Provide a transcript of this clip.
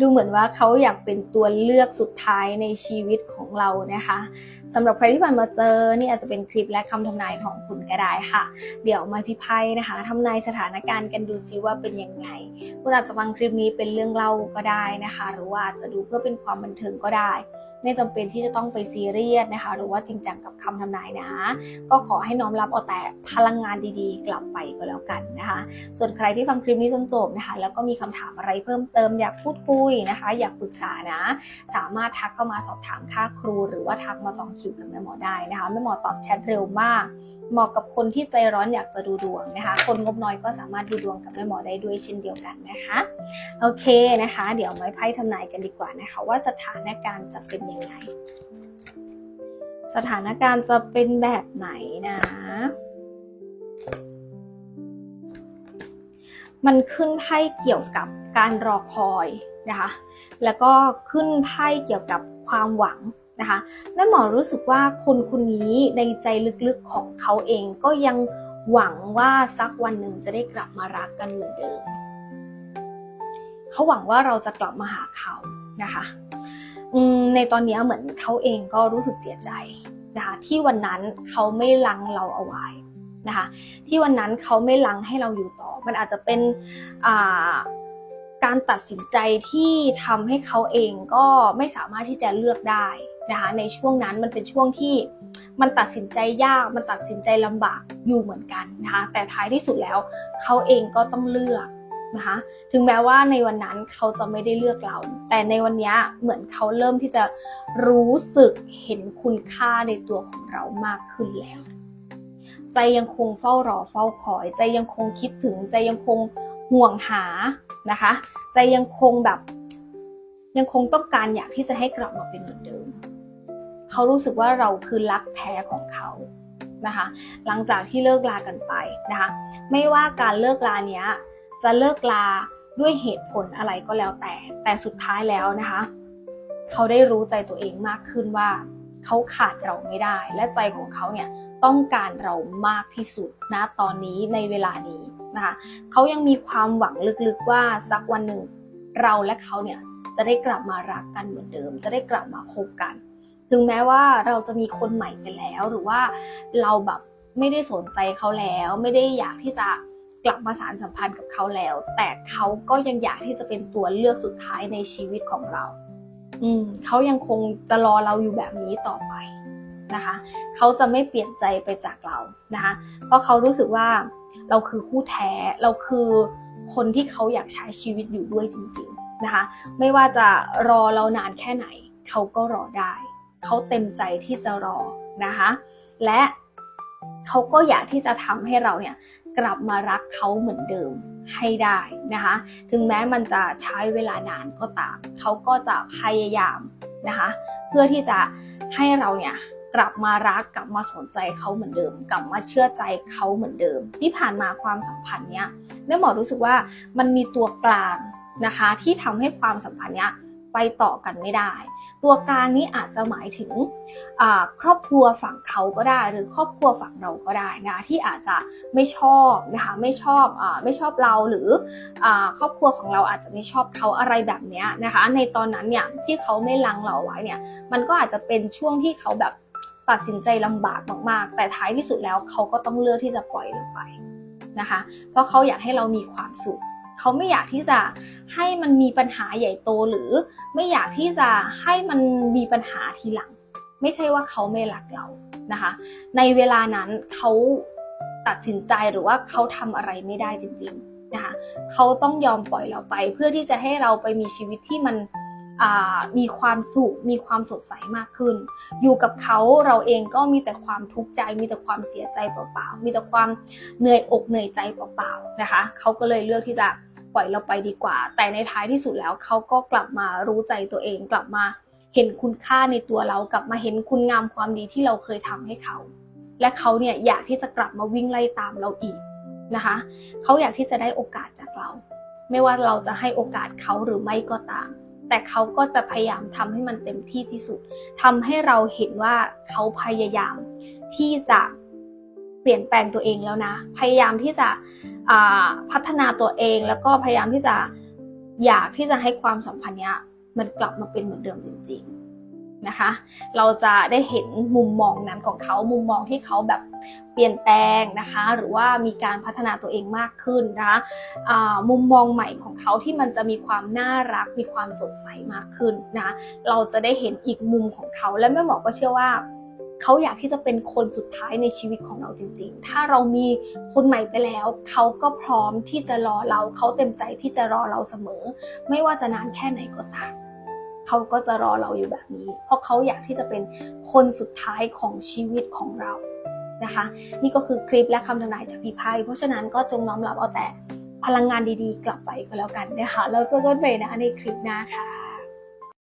ดูเหมือนว่าเขาอยากเป็นตัวเลือกสุดท้ายในชีวิตของเรานะคะสำหรับใครที่ผ่านมาเจอนี่อาจจะเป็นคลิปและคำทำนายของคุณก็ได้ค่ะ เดี๋ยวมาพิพายนะคะทำนายสถานการณ์กันดูซิว่าเป็นยังไงคุณอาจจะฟังคลิปนี้เป็นเรื่องเล่าก็ได้นะคะ หรือว่าจจะดูเพื่อเป็นความบันเทิงก็ได้ ไม่จำเป็นที่จะต้องไปซีเรียสนะคะ หรือว่าจริงจังกับคำทำนายนะ ก็ขอให้น้อมรับเอาแต่พลังงานดีๆ กลับไปก็แล้วกันนะคะ ส่วนใครที่ฟังคลิปนี้จนจบนะคะ แล้วก็มีคำถามอะไรเพิ่มเติมอยากพูดคุยนะคะ อยากปรึกษานะ สามารถทักเข้ามาสอบถามค่าครู หรือว่าทักมาจองคิวกับแม่หมอได้นะคะแม่หมอตอบแชทเร็วมากเหมาะกับคนที่ใจร้อนอยากจะดูดวงนะคะ คนงบน้อยก็สามารถดูดวงกับแม่หมอได้ด้วยเช่นเดียวกันนะคะ โอเคนะคะ เดี๋ยวไมาไพ่ทำนายกันดีกว่านะคะ ว่าสถานการณ์จะเป็นยังไง สถานการณ์จะเป็นแบบไหนนะมันขึ้นไพ่เกี่ยวกับการรอคอย นะคะ แล้วก็ขึ้นไพ่เกี่ยวกับความหวังนะคะแม่หมอรู้สึกว่าคนคนนี้ในใจลึกๆของเขาเองก็ยังหวังว่าสักวันหนึ่งจะได้กลับมารักกันเหมือนเดิม เขาหวังว่าเราจะกลับมาหาเขานะคะในตอนนี้เหมือนเขาเองก็รู้สึกเสียใจนะคะที่วันนั้นเขาไม่ลังเราเอาไว้นะคะที่วันนั้นเขาไม่ลังให้เราอยู่ต่อ มันอาจจะเป็น การตัดสินใจที่ทำให้เขาเองก็ไม่สามารถที่จะเลือกได้นะคะในช่วงนั้นมันเป็นช่วงที่มันตัดสินใจยาก มันตัดสินใจลำบากอยู่เหมือนกันนะคะแต่ท้ายที่สุดแล้วเขาเองก็ต้องเลือกนะคะถึงแม้ว่าในวันนั้นเขาจะไม่ได้เลือกเรา แต่ในวันนี้เหมือนเขาเริ่มที่จะรู้สึกเห็นคุณค่าในตัวของเรามากขึ้นแล้ว ใจยังคงเฝ้ารอเฝ้าคอย ใจยังคงคิดถึงใจยังคงห่วงหา นะคะใจยังคงแบบ ยังคงต้องการอยากที่จะให้กลับมาเป็นเหมือนเดิม เขารู้สึกว่าเราคือรักแท้ของเขานะคะ หลังจากที่เลิกลากันไปนะคะ ไม่ว่าการเลิกลาเนี้ยจะเลิกลาด้วยเหตุผลอะไรก็แล้วแต่ แต่สุดท้ายแล้วนะคะ เขาได้รู้ใจตัวเองมากขึ้นว่า เขาขาดเราไม่ได้ และใจของเขาเนี่ยต้องการเรามากที่สุดนะตอนนี้ในเวลานี้ นะคะเขายังมีความหวังลึกๆว่าสักวันหนึ่งเราและเขาเนี่ยจะได้กลับมารักกันเหมือนเดิม จะได้กลับมาคบกัน ถึงแม้ว่าเราจะมีคนใหม่ไปแล้วหรือว่าเราแบบไม่ได้สนใจเขาแล้ว ไม่ได้อยากที่จะกลับมาสารสัมพันธ์กับเขาแล้ว แต่เขาก็ยังอยากที่จะเป็นตัวเลือกสุดท้ายในชีวิตของเรา อืมเขายังคงจะรอเราอยู่แบบนี้ต่อไป นะคะ เขาจะไม่เปลี่ยนใจไปจากเรานะคะ เพราะเขารู้สึกว่าเราคือคู่แท้ เราคือคนที่เขาอยากใช้ชีวิตอยู่ด้วยจริงๆนะคะ ไม่ว่าจะรอเรานานแค่ไหน เขาก็รอได้ เขาเต็มใจที่จะรอนะคะ และเขาก็อยากที่จะทำให้เราเนี่ยกลับมารักเขาเหมือนเดิมให้ได้นะคะ ถึงแม้มันจะใช้เวลานานก็ตาม เขาก็จะพยายามนะคะ เพื่อที่จะให้เราเนี่ย กลับมารักกลับมาสนใจเขาเหมือนเดิม กลับมาเชื่อใจเขาเหมือนเดิม ที่ผ่านมาความสัมพันธ์เนี้ยแม่หมอรู้สึกว่ามันมีตัวกลางนะคะ ที่ทำให้ความสัมพันธ์เนี้ยไปต่อกันไม่ได้ ตัวกลางนี้อาจจะหมายถึงครอบครัวฝั่งเขาก็ได้ หรือครอบครัวฝั่งเราก็ได้นะที่อาจจะไม่ชอบนะคะไม่ชอบอไม่ชอบเราหรืออครอบครัวของเราอาจจะไม่ชอบเขาอะไรแบบนี้นะคะ ในตอนนั้นเนี่ยที่เขาไม่ลังเราไว้เนี่ยมันก็อาจจะเป็นช่วงที่เขาแบบ ตัดสินใจลำบากมากๆ แต่ท้ายที่สุดแล้วเขาก็ต้องเลือกที่จะปล่อยเราไปนะคะ เพราะเขาอยากให้เรามีความสุข เขาไม่อยากที่จะให้มันมีปัญหาใหญ่โตหรือไม่อยากที่จะให้มันมีปัญหาทีหลัง ไม่ใช่ว่าเขาไม่รักเรานะคะ ในเวลานั้นเขาตัดสินใจหรือว่าเขาทำอะไรไม่ได้จริงๆนะคะเขาต้องยอมปล่อยเราไปเพื่อที่จะให้เราไปมีชีวิตที่มัน มีความสุขมีความสดใสมากขึ้น อยู่กับเขาเราเองก็มีแต่ความทุกข์ใจ มีแต่ความเสียใจเปล่าๆมีแต่ความเหนื่อยอกเหนื่อยใจเปล่าๆนะคะเขาก็เลยเลือกที่จะปล่อยเราไปดีกว่า แต่ในท้ายที่สุดแล้วเขาก็กลับมารู้ใจตัวเองกลับมาเห็นคุณค่าในตัวเรากลับมาเห็นคุณงามความดีที่เราเคยทำให้เขา และเขาเนี่ยอยากที่จะกลับมาวิ่งไล่ตามเราอีกนะคะเขาอยากที่จะได้โอกาสจากเรา ไม่ว่าเราจะให้โอกาสเขาหรือไม่ก็ตาม แต่เขาก็จะพยายามทำให้มันเต็มที่ที่สุดทำให้เราเห็นว่าเขาพยายามที่จะเปลี่ยนแปลงตัวเองแล้วนะ พยายามที่จะพัฒนาตัวเองแล้วก็พยายามที่จะอยากที่จะให้ความสัมพันธ์นี้มันกลับมาเป็นเหมือนเดิมจริง ๆ นะคะ เราจะได้เห็นมุมมองนั้นของเขามุมมองที่เขาแบบเปลี่ยนแปลงนะคะ หรือว่ามีการพัฒนาตัวเองมากขึ้นนะคะมุมมองใหม่ของเขาที่มันจะมีความน่ารักมีความสดใสมากขึ้นนะะเราจะได้เห็นอีกมุมของเขาและแม่หมอก็เชื่อว่าเขาอยากที่จะเป็นคนสุดท้ายในชีวิตของเราจริง ๆ ถ้าเรามีคนใหม่ไปแล้ว เขาก็พร้อมที่จะรอเรา เขาเต็มใจที่จะรอเราเสมอ ไม่ว่าจะนานแค่ไหนก็ตาม เขาก็จะรอเราอยู่แบบนี้ เพราะเขาอยากที่จะเป็นคนสุดท้ายของชีวิตของเรานะคะ นี่ก็คือคลิปและคำทำนายจากพี่ไพ่เพราะฉะนั้นก็จงน้อมรับเอาแต่พลังงานดีๆ กลับไปก็แล้วกันนะคะเราเจอกันใหม่นะในคลิปหน้าค่ะ